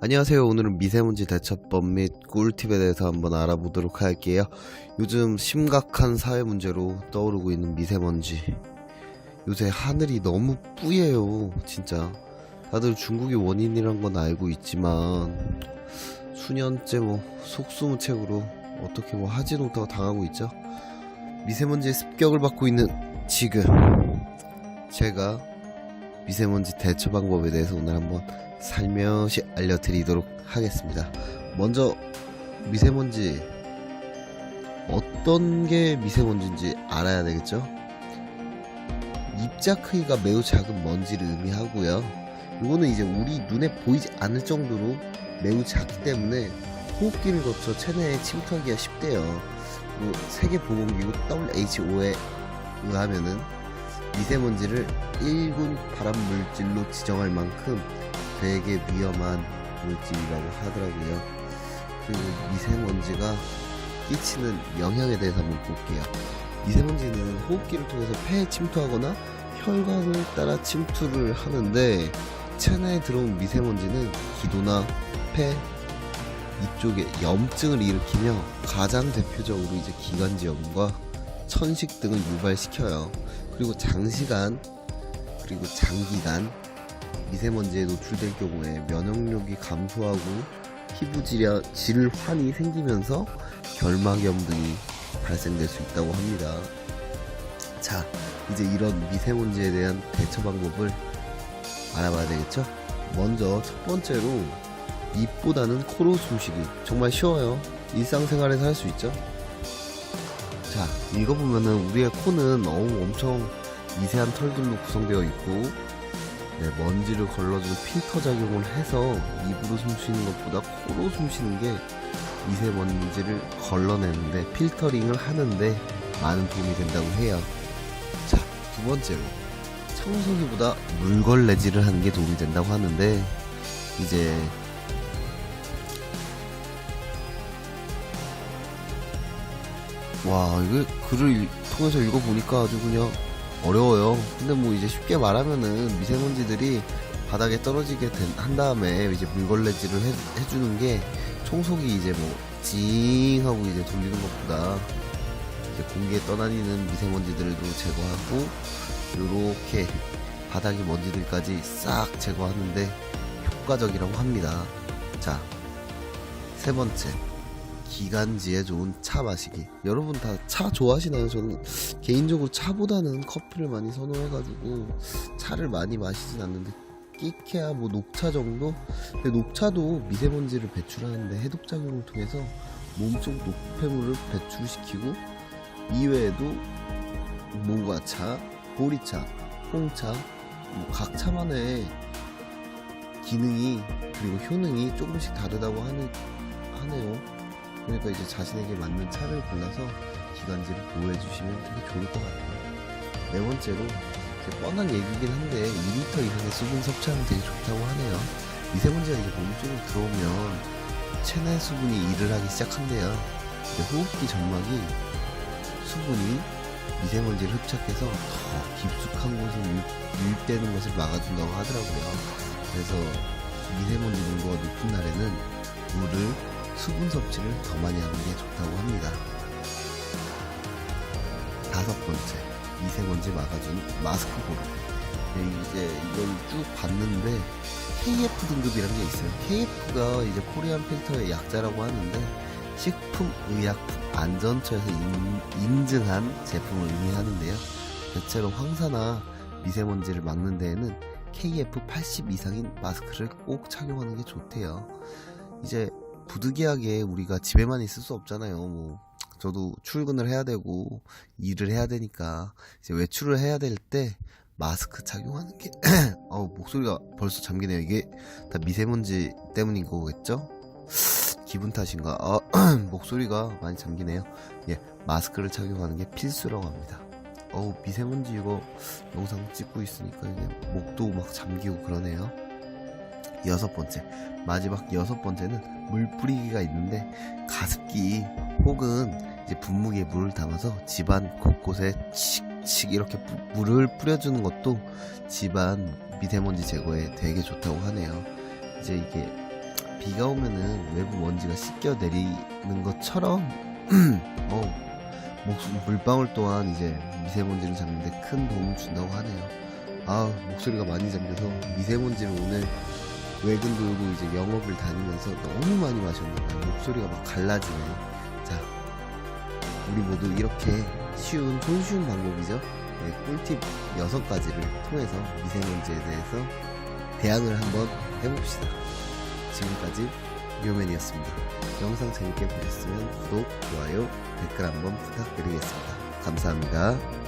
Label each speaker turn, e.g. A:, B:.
A: 안녕하세요. 오늘은 미세먼지 대처법 및 꿀팁에 대해서 한번 알아보도록 할게요. 요즘 심각한 사회 문제로 떠오르고 있는 미세먼지. 요새 하늘이 너무 뿌예요. 진짜. 다들 중국이 원인이란 건 알고 있지만 수년째 뭐 속수무책으로 어떻게 뭐 하지도 못하고 당하고 있죠. 미세먼지의 습격을 받고 있는 지금 제가 미세먼지 대처 방법에 대해서 오늘 한번 살며시 알려드리도록 하겠습니다. 먼저 미세먼지 어떤 게 미세먼지인지 알아야 되겠죠? 입자 크기가 매우 작은 먼지를 의미하고요. 이거는 이제 우리 눈에 보이지 않을 정도로 매우 작기 때문에 호흡기를 거쳐 체내에 침투하기가 쉽대요. 그리고 세계보건기구 WHO에 의하면은 미세먼지를 1군 발암 물질로 지정할 만큼 되게 위험한 물질이라고 하더라고요. 그리고 미세먼지가 끼치는 영향에 대해서 한번 볼게요. 미세먼지는 호흡기를 통해서 폐에 침투하거나 혈관을 따라 침투를 하는데 체내에 들어온 미세먼지는 기도나 폐 이쪽에 염증을 일으키며 가장 대표적으로 이제 기관지염과 천식 등을 유발시켜요. 그리고 장시간 그리고 장기간 미세먼지에 노출될 경우에 면역력이 감소하고 피부 질환, 질환이 생기면서 결막염 등이 발생될 수 있다고 합니다. 자, 이제 이런 미세먼지에 대한 대처 방법을 알아봐야 되겠죠? 먼저 첫 번째로 입보다는 코로 숨쉬기. 정말 쉬워요. 일상생활에서 할 수 있죠? 자, 읽어보면은 우리의 코는 엄청 미세한 털들로 구성되어 있고 네, 먼지를 걸러주는 필터 작용을 해서 입으로 숨 쉬는 것보다 코로 숨 쉬는 게 미세먼지를 걸러내는데 필터링을 하는데 많은 도움이 된다고 해요. 자, 두 번째로 청소기보다 물걸레질을 하는 게 도움이 된다고 하는데 이제 와 이거 글을 읽- 통해서 읽어보니까 아주 그냥 어려워요. 근데 뭐 이제 쉽게 말하면은 미세먼지들이 바닥에 떨어지게 된- 한 다음에 이제 물걸레질을 해, 해주는 게 청소기 이제 뭐찡 하고 이제 돌리는 것보다 이제 공기에 떠다니는 미세먼지들도 제거하고 요렇게 바닥의 먼지들까지 싹 제거하는데 효과적이라고 합니다. 자, 세 번째. 기관지에 좋은 차 마시기. 여러분 다 차 좋아하시나요? 저는 개인적으로 차보다는 커피를 많이 선호해가지고 차를 많이 마시진 않는데 끼케야 뭐 녹차 정도? 근데 녹차도 미세먼지를 배출하는데 해독작용을 통해서 몸속 노폐물을 배출시키고 이외에도 모과차, 보리차, 홍차 뭐 각 차만의 기능이 그리고 효능이 조금씩 다르다고 하는, 하네요. 그러니까 이제 자신에게 맞는 차를 골라서 기관지를 보호해 주시면 되게 좋을 것 같아요. 네 번째로 뻔한 얘기긴 한데 2리터 이상의 수분 섭취하면 되게 좋다고 하네요. 미세먼지가 이제 몸속으로 들어오면 체내 수분이 일을 하기 시작한대요. 호흡기 점막이 수분이 미세먼지를 흡착해서 더 깊숙한 곳에 유- 유입 되는 것을 막아준다고 하더라고요. 그래서 미세먼지 농도가 높은 날에는 물을 수분 섭취를 더 많이 하는 게 좋다고 합니다. 다섯 번째, 미세먼지 막아주는 마스크 고르기. 네, 이제 이걸 쭉 봤는데 KF 등급이라는 게 있어요. KF가 이제 코리안 필터의 약자라고 하는데 식품의약품 안전처에서 인, 인증한 제품을 의미하는데요. 대체로 황사나 미세먼지를 막는 데에는 KF 80 이상인 마스크를 꼭 착용하는 게 좋대요. 이제 부득이하게 우리가 집에만 있을 수 없잖아요. 뭐 저도 출근을 해야 되고 일을 해야 되니까 이제 외출을 해야 될 때 마스크 착용하는 게 어, 목소리가 벌써 잠기네요. 이게 다 미세먼지 때문인 거겠죠? 기분 탓인가? 아, 목소리가 많이 잠기네요. 예, 마스크를 착용하는 게 필수라고 합니다. 어우, 미세먼지 이거 영상 찍고 있으니까 이제 목도 막 잠기고 그러네요. 여섯 번째, 마지막 여섯 번째는 물 뿌리기가 있는데 가습기 혹은 이제 분무기에 물을 담아서 집안 곳곳에 칙칙 이렇게 부- 물을 뿌려주는 것도 집안 미세먼지 제거에 되게 좋다고 하네요. 이제 이게 비가 오면은 외부 먼지가 씻겨 내리는 것처럼 어, 물방울 또한 이제 미세먼지를 잡는데 큰 도움을 준다고 하네요. 아 목소리가 많이 잠겨서 미세먼지를 오늘 외근 돌고 이제 영업을 다니면서 너무 많이 마셨는데 목소리가 막 갈라지네. 자, 우리 모두 이렇게 쉬운 손쉬운 방법이죠. 네, 꿀팁 6가지를 통해서 미세먼지에 대해서 대항을 한번 해봅시다. 지금까지 묘맨이었습니다. 영상 재밌게 보셨으면 구독, 좋아요, 댓글 한번 부탁드리겠습니다. 감사합니다.